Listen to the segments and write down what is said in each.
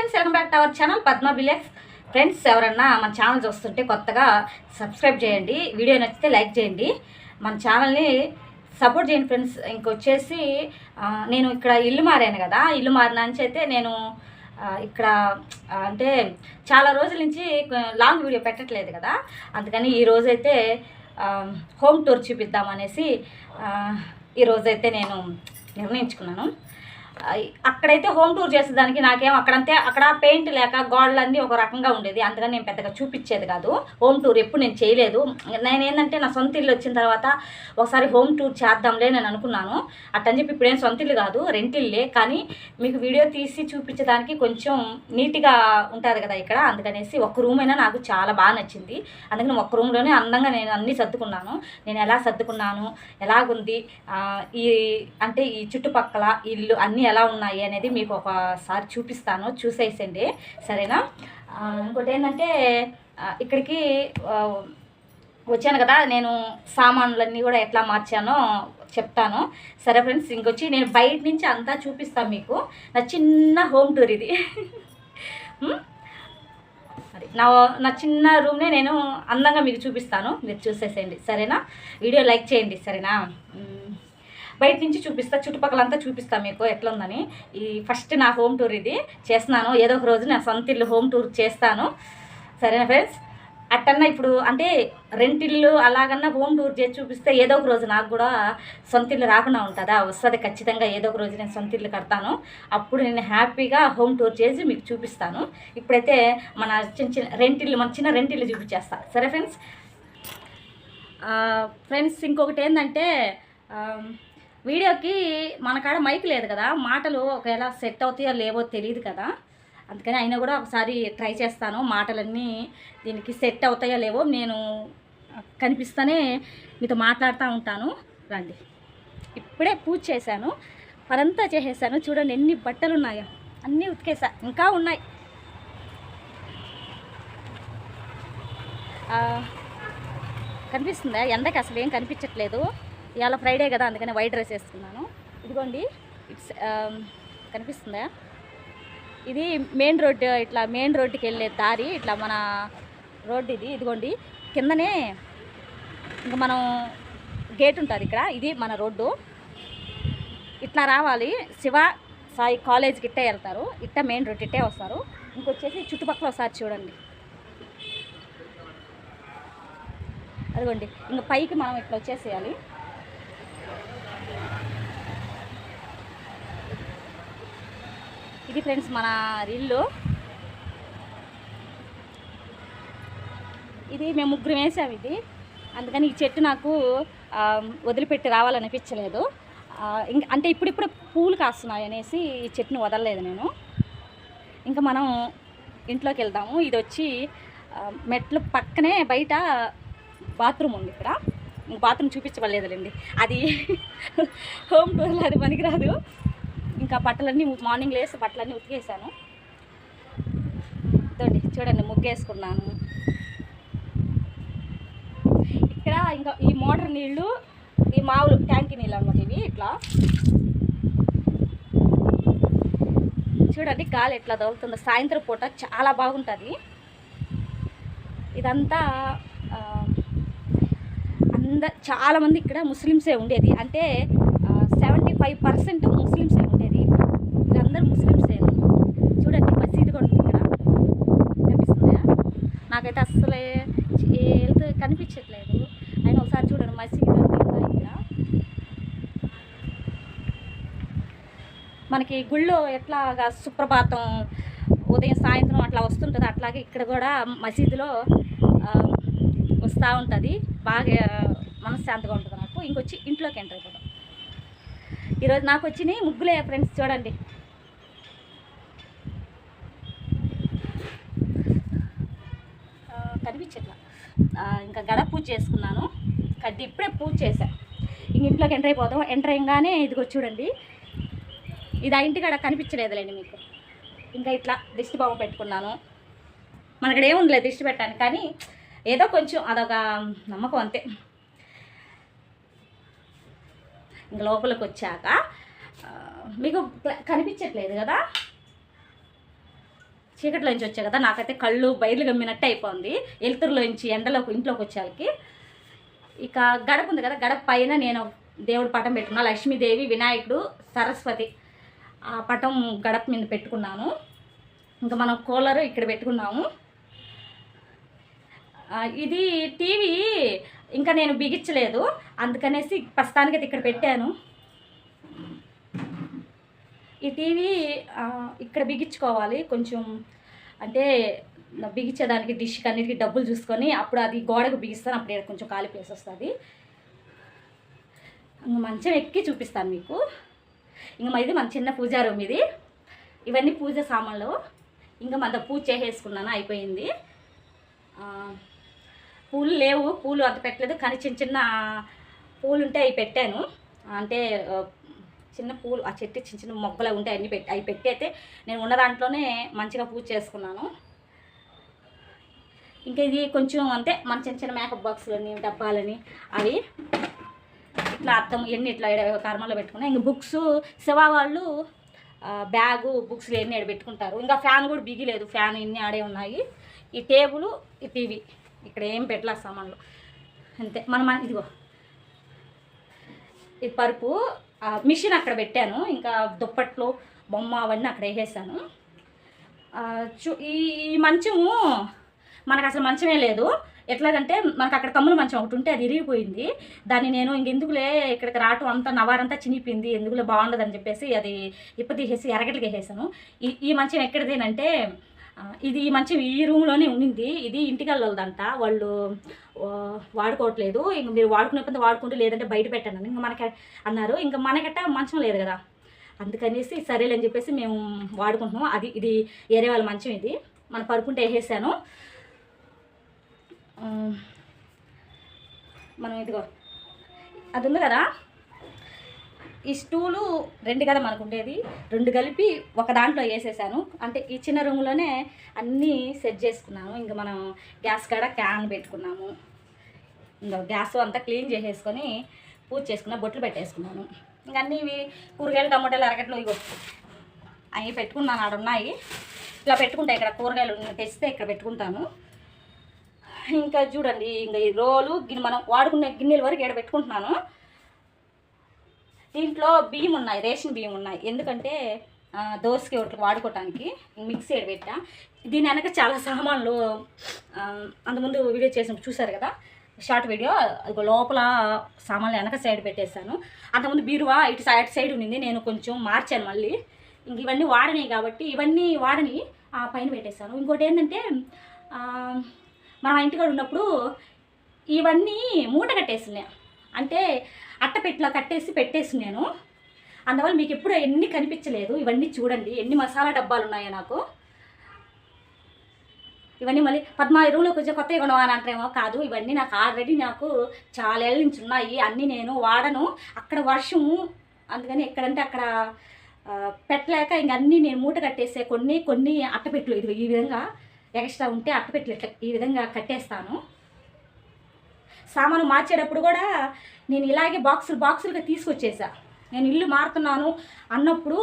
Friends welcome back to our channel Padma బిలెక్స్. Friends ఎవరన్నా మన channel చూస్తుంటే కొత్తగా సబ్స్క్రైబ్ చేయండి వీడియో నచ్చితే లైక్ చేయండి. మన ఛానల్ని సపోర్ట్ చేయండి ఫ్రెండ్స్. ఇంకొచ్చేసి నేను ఇక్కడ ఇల్లు మారాను కదా ఇల్లు మారిన నుంచి అయితే నేను ఇక్కడ అంటే చాలా రోజుల నుంచి లాంగ్ వీడియో పెట్టట్లేదు కదా. అందుకని ఈ రోజైతే హోమ్ టూర్ చూపిద్దామనేసి ఈరోజైతే ఈ రోజైతే నేను నిర్ణయించుకున్నాను. అక్కడైతే హోమ్ టూర్ చేసేదానికి నాకేం అక్కడంతే అక్కడ పెయింట్ లేక గోడలన్నీ ఒక రకంగా ఉండేది. అందుకని నేను పెద్దగా చూపించేది కాదు. హోమ్ టూర్ ఎప్పుడు నేను చేయలేదు. నేను ఏంటంటే నా సొంత ఇల్లు వచ్చిన తర్వాత ఒకసారి హోమ్ టూర్ చేద్దాంలే నేను అనుకున్నాను. అట్టని చెప్పి ఇప్పుడేం సొంత ఇల్లు కాదు రెంట్ ఇల్లే. కానీ మీకు వీడియో తీసి చూపించడానికి కొంచెం నీట్గా ఉంటుంది కదా ఇక్కడ. అందుకనేసి ఒక రూమ్ అయినా నాకు చాలా బాగా నచ్చింది. అందుకని ఒక రూమ్లోనే అందంగా నేను అన్నీ సర్దుకున్నాను. నేను ఎలా సర్దుకున్నాను ఎలాగుంది ఈ అంటే ఈ చుట్టుపక్కల ఇల్లు అన్నీ ఎలా ఉన్నాయి అనేది మీకు ఒకసారి చూపిస్తాను చూసేసండి సరేనా? ఇంకోటి ఏంటంటే ఇక్కడికి వచ్చాను కదా నేను సామాన్లన్నీ కూడా ఎట్లా మార్చానో చెప్తాను. సరే ఫ్రెండ్స్ ఇంకొచ్చి నేను బయట నుంచి అంతా చూపిస్తాను మీకు. నా చిన్న హోమ్ టూర్ ఇది. అది. నా నా చిన్న రూమ్నే నేను అందంగా మీకు చూపిస్తాను. మీరు చూసేసేయండి. సరేనా? వీడియో లైక్ చేయండి. సరేనా? బయట నుంచి చూపిస్తా చుట్టుపక్కలంతా చూపిస్తా మీకు ఎట్లా ఉందని ఈ ఫస్ట్ నా హోమ్ టూర్ ఇది. చేస్తున్నాను. ఏదో ఒక రోజు నా సొంత ఇల్లు హోమ్ టూర్ చేస్తాను. సరేనా ఫ్రెండ్స్ అట్టన్నా ఇప్పుడు అంటే రెంటిల్లు అలాగన్నా హోమ్ టూర్ చేసి చూపిస్తే ఏదో ఒక రోజు నాకు కూడా సొంత ఇల్లు రాకుండా ఉంటుందా? వస్తుంది ఖచ్చితంగా ఏదో ఒక రోజు నేను సొంత ఇల్లు కడతాను. అప్పుడు నేను హ్యాపీగా హోమ్ టూర్ చేసి మీకు చూపిస్తాను. ఇప్పుడైతే మన చిన్న చిన్న రెంటిల్లు మన చిన్న రెంటిల్లు చూపించేస్తా. సరే ఫ్రెండ్స్ ఫ్రెండ్స్ ఇంకొకటి ఏంటంటే వీడియోకి మన కాడ మైక్ లేదు కదా మాటలు ఒకవేళ సెట్ అవుతాయో లేవో తెలియదు కదా. అందుకని అయినా కూడా ఒకసారి ట్రై చేస్తాను మాటలన్నీ దీనికి సెట్ అవుతాయో లేవో నేను కనిపిస్తూనే మీతో మాట్లాడుతూ ఉంటాను. రండి. ఇప్పుడే పూజ చేశాను పరంతా చేసేసాను. చూడండి ఎన్ని బట్టలు ఉన్నాయో అన్నీ ఉతికేసా ఇంకా ఉన్నాయి. కనిపిస్తుందా? ఎండకి అసలు ఏం కనిపించట్లేదు. ఇవాళ ఫ్రైడే కదా అందుకని వైట్ డ్రెస్ వేసుకున్నాను. ఇదిగోండి ఇట్స్ um, కనిపిస్తుందా? ఇది మెయిన్ రోడ్ ఇట్లా మెయిన్ రోడ్డుకి వెళ్ళే దారి ఇట్లా మన రోడ్డు ఇది. ఇదిగోండి కిందనే ఇంకా మనం గేట్ ఉంటుంది ఇక్కడ ఇది మన రోడ్డు. ఇట్లా రావాలి శివ సాయి కాలేజ్కి ఇట్టే వెళ్తారు. ఇట్ట మెయిన్ రోడ్ ఇట్టే వస్తారు. ఇంకొచ్చేసి చుట్టుపక్కల ఒకసారి చూడండి. అదిగోండి ఇంకా పైకి మనం ఇట్లా వచ్చేసేయాలి. ఇది ఫ్రెండ్స్ మన ఇల్లు. ఇది మేము ముగ్గురు వేసాము ఇది. అందుకని ఈ చెట్టు నాకు వదిలిపెట్టి రావాలనిపించలేదు. ఇంకా అంటే ఇప్పుడిప్పుడు పూలు కాస్తున్నాయి అనేసి ఈ చెట్టుని వదలలేదు నేను. ఇంకా మనం ఇంట్లోకి వెళ్దాము. ఇది వచ్చి మెట్ల పక్కనే బయట బాత్రూమ్ ఉంది ఇక్కడ. బాత్రూమ్ చూపించబడలేదులేండి. అది హోమ్ టూర్లో అది పనికిరాదు. ఇంకా బట్టలన్నీ మార్నింగ్ లేసి బట్టలన్నీ ఉతికేసాను. ఇదండి చూడండి ముగ్గేసుకున్నాను. ఇక్కడ ఇంకా ఈ మోటార్ నీళ్ళు ఈ మామూలు ట్యాంక్ నీళ్ళు అనమాట ఇవి ఇట్లా. చూడండి గాలి ఎట్లా తగులుతుందో. సాయంత్రం పూట చాలా బాగుంటుంది. ఇదంతా అంద చాలామంది ఇక్కడ ముస్లిమ్సే ఉండేది. అంటే సెవెంటీ ఫైవ్ పర్సెంట్ ముస్లిమ్సే ఉండేది వీళ్ళందరూ ముస్లిమ్సే చూడండి మసీదు కూడా ఉంది ఇక్కడ కనిపిస్తుందా నాకైతే అస్సలే వెళ్తే కనిపించట్లేదు. ఆయన ఒకసారి చూడండి మసీదు ఇక్కడ. మనకి గుళ్ళో ఎట్లాగా సుప్రభాతం ఉదయం సాయంత్రం అట్లా వస్తుంటుంది అట్లాగే ఇక్కడ కూడా మసీదులో వస్తూ ఉంటుంది. బాగా మనశ్శాంతిగా ఉంటుంది నాకు. ఇంకొచ్చి ఇంట్లోకి ఎంటర్ అయిపోతాం ఈరోజు నాకు వచ్చినాయి ముగ్గులే ఫ్రెండ్స్ చూడండి ఆ, కనిపించట్లా ఇంకా గడ పూజ చేసుకున్నాను. కడ్డి ఇప్పుడే పూజ చేశాను ఇంక ఇంట్లోకి ఎంటర్ అయిపోతాం ఎంటర్ అయ్యగానే ఇదిగో చూడండి. ఇది ఆ ఇంటికాడ కనిపించలేదులేండి మీకు. ఇంకా ఇట్లా దిష్టి బొమ్మ పెట్టుకున్నాను. మనకడ ఏముందిలే దిష్టి పెట్టాను కానీ ఏదో కొంచెం అదొక నమ్మకం అంతే. ఇంక లోపలికి వచ్చాక మీకు కనిపించట్లేదు కదా? చీకటిలోంచి నుంచి వచ్చా కదా నాకైతే కళ్ళు బయలు గమ్మినట్టు అయిపోయింది ఎలుతురులోంచి ఎండలోకి ఇంట్లోకి వచ్చేకి ఇక గడప ఉంది కదా గడప పైన నేను దేవుడు పటం పెట్టుకున్నా. లక్ష్మీదేవి వినాయకుడు సరస్వతి. ఆ పటం గడప మీద పెట్టుకున్నాను. ఇంకా మనం కూలర్ ఇక్కడ పెట్టుకున్నాము. ఇది టీవీ ఇంకా నేను బిగించలేదు. అందుకనేసి ప్రస్తుతానికి ఇక్కడ పెట్టాను. ఈ టీవీ ఇక్కడ బిగించుకోవాలి. కొంచెం అంటే బిగించేదానికి డిష్కి అన్నిటికీ డబ్బులు చూసుకొని అప్పుడు అది గోడకు బిగిస్తాను. అప్పుడు ఇక్కడ కొంచెం ఖాళీ ప్లేస్ వస్తుంది. ఇంక మంచం ఎక్కి చూపిస్తాను మీకు. ఇంకా ఇది మన చిన్న పూజా రూమ్ ఇది. ఇవన్నీ పూజ సామాన్లు. ఇంకా మన పూజ చేసేసుకున్నాను. అయిపోయింది. పూలు లేవు. పూలు అంత పెట్టలేదు. కానీ చిన్న చిన్న పూలు ఉంటే అవి పెట్టాను. అంటే చిన్న పూలు ఆ చెట్టు చిన్న చిన్న మొగ్గలు ఉంటాయి అన్ని పెట్టి అవి పెట్టి అయితే నేను ఉన్న దాంట్లోనే మంచిగా పూజ చేసుకున్నాను. ఇంకా ఇది కొంచెం అంతే మన చిన్న చిన్న మేకప్ బాక్సులని డబ్బాలని అవి ఇట్లా అర్థం ఎన్ని ఇట్లా కర్మలో పెట్టుకున్నా. ఇంకా బుక్స్ శివ వాళ్ళు బ్యాగు బుక్స్ ఎన్ని ఆడ పెట్టుకుంటారు. ఇంకా ఫ్యాన్ కూడా బిగిలేదు ఫ్యాన్ ఎన్ని ఆడే ఉన్నాయి. ఈ టేబుల్ ఈ టీవీ ఇక్కడ ఏం పెట్టలే సామాన్లు. అంతే. మనం ఇదిగో. ఈ పరుపు మిషన్ అక్కడ పెట్టాను. ఇంకా దుప్పట్లు బొమ్మ అవన్నీ అక్కడ వేసేసాను. చూ ఈ ఈ మంచము మనకు అసలు మంచమే లేదు. ఎట్లాగంటే మనకు అక్కడ కమ్ముల మంచం ఒకటి ఉంటే అది ఇరిగిపోయింది. దాన్ని నేను ఇంకెందుకులే ఇక్కడికి రావటం అంతా నవారంతా చినిపోయింది ఎందుకులే బాగుండదని చెప్పేసి అది ఇప్ప తీసేసి ఎరగట్లకి వేసేసాను. ఈ ఈ మంచం ఎక్కడిదేనంటే ఇది మంచి ఈ రూమ్లోనే ఉండింది. ఇది ఇంటికి వాళ్ళు వాడుకోవట్లేదు. ఇంక మీరు వాడుకునే పని వాడుకుంటూ లేదంటే బయట పెట్టాను ఇంకా మనకి అన్నారు. ఇంకా మనకట్ట మంచం లేదు కదా. అందుకనేసి సరేలేని చెప్పేసి మేము వాడుకుంటున్నాం అది ఇది ఏరే వాళ్ళ మంచం ఇది. మన పరుపుంటే వేసేసాను. మనం ఇదిగో అది ఉంది కదా? ఈ స్టూలు రెండు కదా మనకు ఉండేది రెండు కలిపి ఒక దాంట్లో వేసేసాను. అంటే ఈ చిన్న రూమ్లోనే అన్నీ సెట్ చేసుకున్నాము ఇంకా మనం గ్యాస్ కాడ క్యాన్ పెట్టుకున్నాము. ఇంకా గ్యాస్ అంతా క్లీన్ చేసేసుకొని పూజ చేసుకున్న బొట్లు పెట్టేసుకున్నాను. ఇంకా అన్నీ ఇవి కూరగాయలు టమాటాలు అరగట్లు ఇవి అవి పెట్టుకున్నాను. ఆడ ఉన్నాయి. ఇలా పెట్టుకుంటా ఇక్కడ కూరగాయలు తెస్తే ఇక్కడ పెట్టుకుంటాను. ఇంకా చూడండి ఇంకా ఈ రోలు గిన్నె మనం వాడుకునే గిన్నెల వరకు ఇక్కడ పెట్టుకుంటున్నాను. దీంట్లో బియ్యం ఉన్నాయి రేషన్ బియ్యం ఉన్నాయి. ఎందుకంటే దోసకి ఒకటి వాడుకోవటానికి మిక్సీ ఏడ పెట్టా. దీని వెనక చాలా సామాన్లు అంతకుముందు వీడియో చేసినప్పుడు చూసారు కదా? షార్ట్ వీడియో అది లోపల సామాన్లు వెనక సైడ్ పెట్టేశాను. అంతకుముందు బీరువా ఇటు సైడ్ సైడ్ ఉండింది నేను కొంచెం మార్చాను మళ్ళీ. ఇంక ఇవన్నీ వాడినాయి కాబట్టి ఇవన్నీ వాడని ఆ పైన పెట్టేశాను. ఇంకోటి ఏంటంటే మనం ఇంటికాడ ఉన్నప్పుడు ఇవన్నీ మూట కట్టేసినాయి అంటే అట్టపెట్టిలా కట్టేసి పెట్టేసి నేను. అందువల్ల మీకు ఎప్పుడు ఎన్ని కనిపించలేదు. ఇవన్నీ చూడండి. ఎన్ని మసాలా డబ్బాలు ఉన్నాయో నాకు. ఇవన్నీ మళ్ళీ పద్మా రూమ్లోకి వచ్చే కొత్త కొనవా అని అంటారేమో. కాదు ఇవన్నీ నాకు ఆల్రెడీ నాకు చాలా ఏళ్ళ నుంచి ఉన్నాయి. అన్నీ నేను వాడను. అక్కడ వర్షము అందుకని ఎక్కడంటే అక్కడ పెట్టలేక ఇంక అన్నీ నేను మూట కట్టేసే కొన్ని కొన్ని అట్టపెట్లు ఇది ఈ విధంగా ఎక్స్ట్రా ఉంటే అట్టపెట్లు ఇట్లా ఈ విధంగా కట్టేస్తాను. సామాను మార్చేటప్పుడు కూడా నేను ఇలాగే బాక్సులు బాక్సులుగా తీసుకొచ్చేసా. నేను ఇల్లు మారుతున్నాను అన్నప్పుడు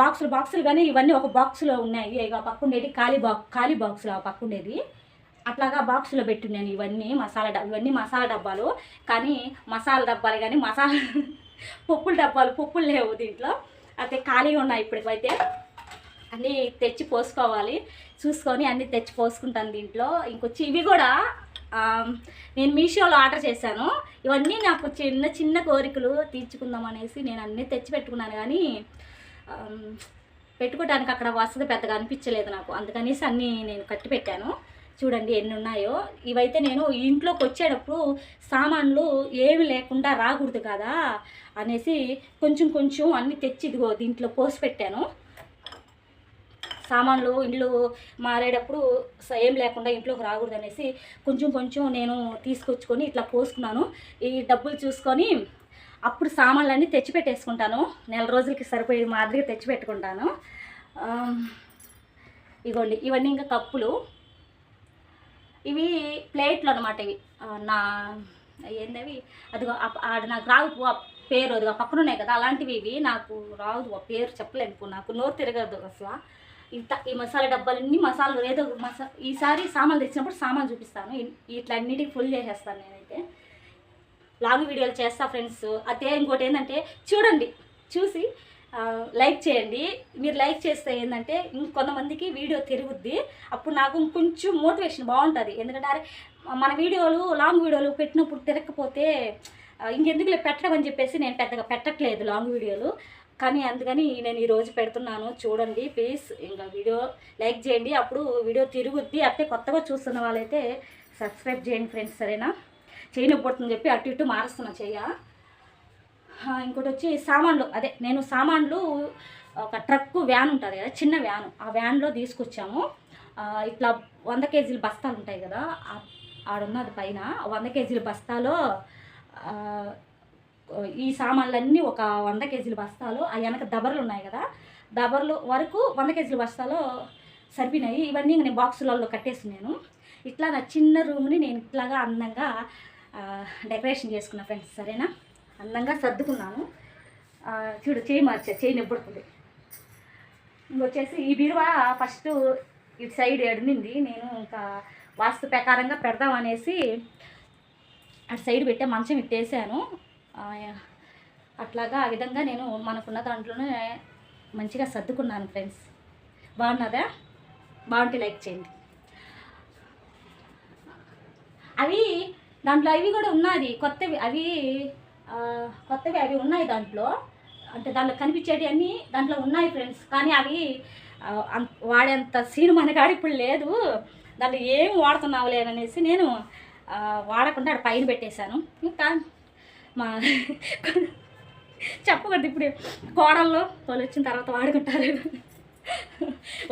బాక్సులు బాక్సులు కానీ ఇవన్నీ ఒక బాక్సులో ఉన్నాయి. ఇక పక్కుండేది ఖాళీ బాక్ ఖాళీ బాక్సులు ఆ పక్కుండేది అట్లాగా బాక్సులో పెట్టున్నాను ఇవన్నీ మసాలా డబ్బా ఇవన్నీ మసాలా డబ్బాలు. కానీ మసాలా డబ్బాలు కానీ మసాలా పప్పుల డబ్బాలు పప్పులు లేవు దీంట్లో. అయితే ఖాళీగా ఉన్నాయి ఇప్పటికైతే. అన్నీ తెచ్చి పోసుకోవాలి. చూసుకొని అన్నీ తెచ్చి పోసుకుంటాను దీంట్లో. ఇంకొచ్చి ఇవి కూడా నేను మీషోలో ఆర్డర్ చేశాను. ఇవన్నీ నాకు చిన్న చిన్న కోరికలు తీర్చుకుందాం అనేసి నేను అన్నీ తెచ్చి పెట్టుకున్నాను కానీ పెట్టుకోవడానికి అక్కడ వసతి పెద్దగా అనిపించలేదు నాకు. అందుకనేసి అన్నీ నేను కట్టి పెట్టాను. చూడండి ఎన్ని ఉన్నాయో. ఇవైతే నేను ఇంట్లోకి వచ్చేటప్పుడు సామాన్లు ఏమి లేకుండా రాకూడదు కదా అనేసి కొంచెం కొంచెం అన్నీ తెచ్చి ఇదిగో దీంట్లో పోసి పెట్టాను. సామాన్లు ఇండ్లు మారేటప్పుడు స- ఏం లేకుండా ఇంట్లోకి రాకూడదు అనేసి కొంచెం కొంచెం నేను తీసుకొచ్చుకొని ఇట్లా పోసుకున్నాను. ఈ డబ్బులు చూసుకొని అప్పుడు సామాన్లన్నీ తెచ్చిపెట్టేసుకుంటాను. నెల రోజులకి సరిపోయే మాదిరిగా తెచ్చిపెట్టుకుంటాను. ఇగోండి ఇవన్నీ ఇంకా కప్పులు. ఇవి ప్లేట్లు అనమాట ఇవి. నా ఏందవి? అదిగో ఆడ నాకు రావు ఆ పేరు అది పక్కన ఉన్నాయి కదా అలాంటివి ఇవి. నాకు రాదు ఆ పేరు చెప్పలేను నాకు నోరు తిరగదు అసలు. ఇంత ఈ మసాలా డబ్బాలన్నీ మసాలాలు ఏదో మసా ఈసారి సామాన్లు తెచ్చినప్పుడు సామాన్ చూపిస్తాను. ఇట్లా అన్నిటికి ఫుల్ చేసేస్తాను నేనైతే. లాంగ్ వీడియోలు చేస్తా ఫ్రెండ్స్. అదే ఇంకోటి ఏంటంటే చూడండి చూసి లైక్ చేయండి. మీరు లైక్ చేస్తే ఏంటంటే ఇంకొంతమందికి వీడియో తిరుగుద్ది. అప్పుడు నాకు కొంచెం మోటివేషన్ బాగుంటుంది. ఎందుకంటే అరే మన వీడియోలు లాంగ్ వీడియోలు పెట్టినప్పుడు తిరగకపోతే ఇంకెందుకులే పెట్టడం అని చెప్పేసి నేను పెద్దగా పెట్టట్లేదు లాంగ్ వీడియోలు. కానీ అందుకని నేను ఈరోజు పెడుతున్నాను. చూడండి ప్లీజ్ ఇంకా వీడియో లైక్ చేయండి. అప్పుడు వీడియో తిరుగుద్ది. అట్టే కొత్తగా చూస్తున్న వాళ్ళైతే సబ్స్క్రైబ్ చేయండి ఫ్రెండ్స్ సరేనా? చేయనిపోతుందని చెప్పి అటు ఇటు మారుస్తున్నా చెయ్య ఇంకోటి వచ్చి సామాన్లు. అదే నేను సామాన్లు ఒక ట్రక్ వ్యాన్ ఉంటుంది కదా చిన్న వ్యాన్ ఆ వ్యాన్లో తీసుకొచ్చాము. ఇట్లా వంద కేజీల బస్తాలు ఉంటాయి కదా ఆడున్నది పైన. వంద కేజీల బస్తాలో ఈ సామాన్లన్నీ ఒక వంద కేజీల బస్తాలు ఆ వెనక దబర్లు ఉన్నాయి కదా దబర్లు వరకు వంద కేజీల బస్తాలు సరిపోయినాయి. ఇవన్నీ నేను బాక్సులలో కట్టేస్తున్నాను. ఇట్లా నా చిన్న రూమ్ని నేను ఇట్లాగా అందంగా డెకరేషన్ చేసుకున్నా ఫ్రెండ్స్ సరేనా? అందంగా సర్దుకున్నాను. చూడు చేయి మార్చా చేయి నిబ్బడుతుంది. ఇంకొచ్చేసి ఈ బీరువా ఫస్ట్ ఇటు సైడ్ ఎడినింది నేను ఇంకా వాస్తు ప్రకారంగా పెడదాం అనేసి అటు సైడ్ పెట్టే మంచం ఇట్టేసాను. అట్లాగా ఆ విధంగా నేను మనకున్న దాంట్లోనే మంచిగా సర్దుకున్నాను ఫ్రెండ్స్. బాగున్నదా బాగుంటే లైక్ చేయండి. అవి దాంట్లో అవి కూడా ఉన్నది. కొత్తవి అవి కొత్తవి అవి ఉన్నాయి దాంట్లో. అంటే దాంట్లో కనిపించేటి అన్నీ దాంట్లో ఉన్నాయి ఫ్రెండ్స్. కానీ అవి అంత- వాడేంత సీన్ మనకాడ ఇప్పుడు లేదు. దాంట్లో ఏం వాడుతున్నావు లేననేసి నేను వాడకుండా అక్కడ పైన పెట్టేశాను. ఇంకా మా చెప్పకూడదు ఇప్పుడు కోడళ్ళు వాళ్ళు వచ్చిన తర్వాత వాడుకుంటారు.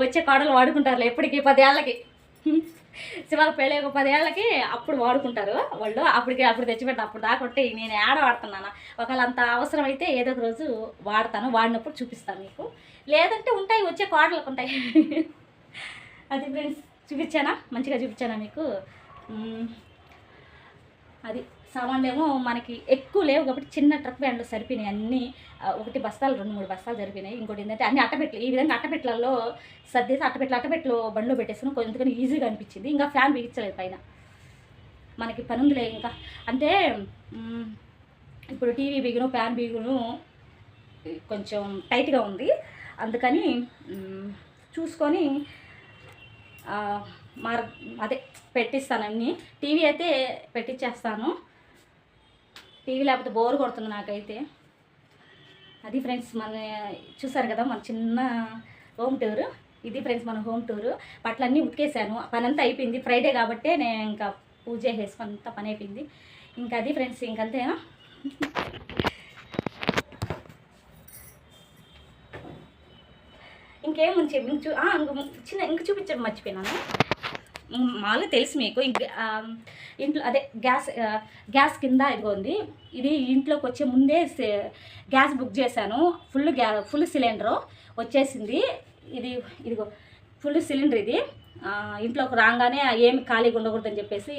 వచ్చే కోడలు వాడుకుంటారు ఎప్పటికీ పదేళ్ళకి. శివాకి పెళ్ళి ఒక పదేళ్ళకి అప్పుడు వాడుకుంటారు వాళ్ళు. అప్పటికి అప్పుడు తెచ్చిపెట్టిన అప్పుడు దాకొట్టి నేను ఏడ వాడుతున్నాను? ఒకవేళ అంత అవసరం అయితే ఏదో ఒక రోజు వాడతాను వాడినప్పుడు చూపిస్తాను మీకు లేదంటే ఉంటాయి వచ్చే కోడలకు ఉంటాయి. అది ఫ్రెండ్స్ చూపించానా? మంచిగా చూపించానా మీకు? అది. సామాన్లు ఏమో మనకి ఎక్కువ లేవు కాబట్టి చిన్న ట్రక్ వ్యాన్లో సరిపోయినాయి. అన్నీ ఒకటి బస్తాలు రెండు మూడు బస్తాలు సరిపోయినాయి. ఇంకోటి ఏంటంటే అన్ని అట్టపెట్లు ఈ విధంగా అట్టపెట్లలో సర్దేసి అట్టపెట్లు అట్టపెట్లు బండ్లో పెట్టేసుకుని కొంచెం ఈజీగా అనిపించింది. ఇంకా ఫ్యాన్ బిగించలేదు పైన. మనకి పని ఉందిలే ఇంకా. అంటే ఇప్పుడు టీవీ బిగును ఫ్యాన్ బిగును కొంచెం టైట్గా ఉంది. అందుకని చూసుకొని మార్ అదే పెట్టిస్తాను అన్నీ. టీవీ అయితే పెట్టించేస్తాను టీవీ లేకపోతే బోర్ కొడుతుంది నాకైతే. అది ఫ్రెండ్స్ మన చూసారు కదా మన చిన్న హోమ్ టూర్. ఇది ఫ్రెండ్స్ మన హోమ్ టూర్. బట్టలన్నీ ఉతికేసాను. పని అంతా అయిపోయింది. ఫ్రైడే కాబట్టి నేను ఇంకా పూజ చేసుకుని అంతా పని అయిపోయింది. ఇంకా అది ఫ్రెండ్స్ ఇంకంతేనా ఇంకేముంది చెప్పి? ఇంక చూ ఇంక చిన్న ఇంక చూపించడం మర్చిపోయినాను. ఉమ్, తెలుసు మీకు. ఇంట్లో అదే గ్యాస్ గ్యాస్ కింద ఇదిగోంది ఇది ఇంట్లోకి వచ్చే ముందే సే- గ్యాస్ బుక్ చేశాను. ఫుల్ గ్యా ఫుల్ సిలిండరు వచ్చేసింది. ఇది ఇదిగో ఫుల్ సిలిండర్ ఇది. ఇంట్లోకి రాగానే ఏమి ఖాళీగా ఉండకూడదని చెప్పేసి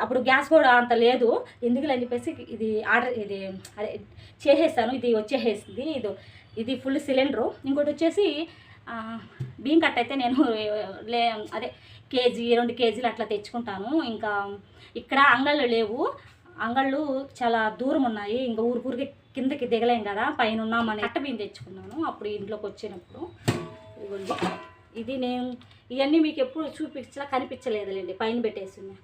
అప్పుడు గ్యాస్ కూడా అంత లేదు. ఎందుకులే అని చెప్పేసి ఇది ఆర్డర్ ఇది అదే చేసేసాను. ఇది వచ్చేసేసింది. ఇది ఇది ఫుల్ సిలిండరు. ఇంకోటి వచ్చేసి బియ్యం కట్ అయితే నేను లే అదే కేజీ రెండు కేజీలు అట్లా తెచ్చుకుంటాను. ఇంకా ఇక్కడ అంగళ్ళు లేవు. అంగళ్ళు చాలా దూరం ఉన్నాయి. ఇంకా ఊరికూరికి కిందకి దిగలేం కదా పైన ఉన్నామని అట్ట బియ్యం తెచ్చుకున్నాను అప్పుడు ఇంట్లోకి వచ్చినప్పుడు. ఇదిగోండి. ఇది నేను ఇవన్నీ మీకు ఎప్పుడు చూపించలా కనిపించలేదులేండి పైన పెట్టేసింది.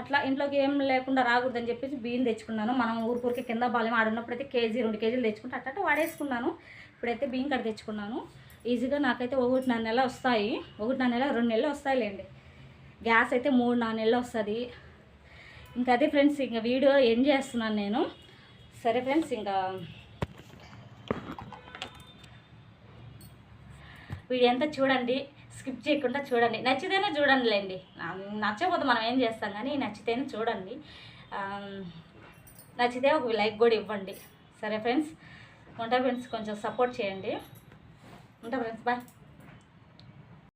అట్లా ఇంట్లోకి ఏం లేకుండా రాకూడదని చెప్పేసి బియ్యం తెచ్చుకున్నాను. మనం ఊరికూరికి కింద బాలేం ఆడున్నప్పుడైతే కేజీ రెండు కేజీలు తెచ్చుకుంటే అట్ట వాడేసుకున్నాను. ఇప్పుడైతే బియ్యం కడ తెచ్చుకున్నాను. ఈజీగా నాకైతే ఒకటిన్నర నెల వస్తాయి. ఒకటిన్నర నెల రెండు నెలలు వస్తాయిలేండి. గ్యాస్ అయితే మూడు నాలుగు నెలలు వస్తుంది. ఇంకా అదే ఫ్రెండ్స్ ఇంకా వీడియో ఎండ్ చేస్తున్నాను నేను? సరే ఫ్రెండ్స్ ఇంకా వీడియో ఎంత చూడండి. స్కిప్ చేయకుండా చూడండి. నచ్చితేనే చూడండిలేండి. లేండి నచ్చకపోతే మనం ఏం చేస్తాం కానీ నచ్చితేనే చూడండి. నచ్చితే ఒక లైక్ కూడా ఇవ్వండి. సరే ఫ్రెండ్స్ ఉంటా ఫ్రెండ్స్ కొంచెం సపోర్ట్ చేయండి. ఉంటా ఫ్రెండ్స్ బాయ్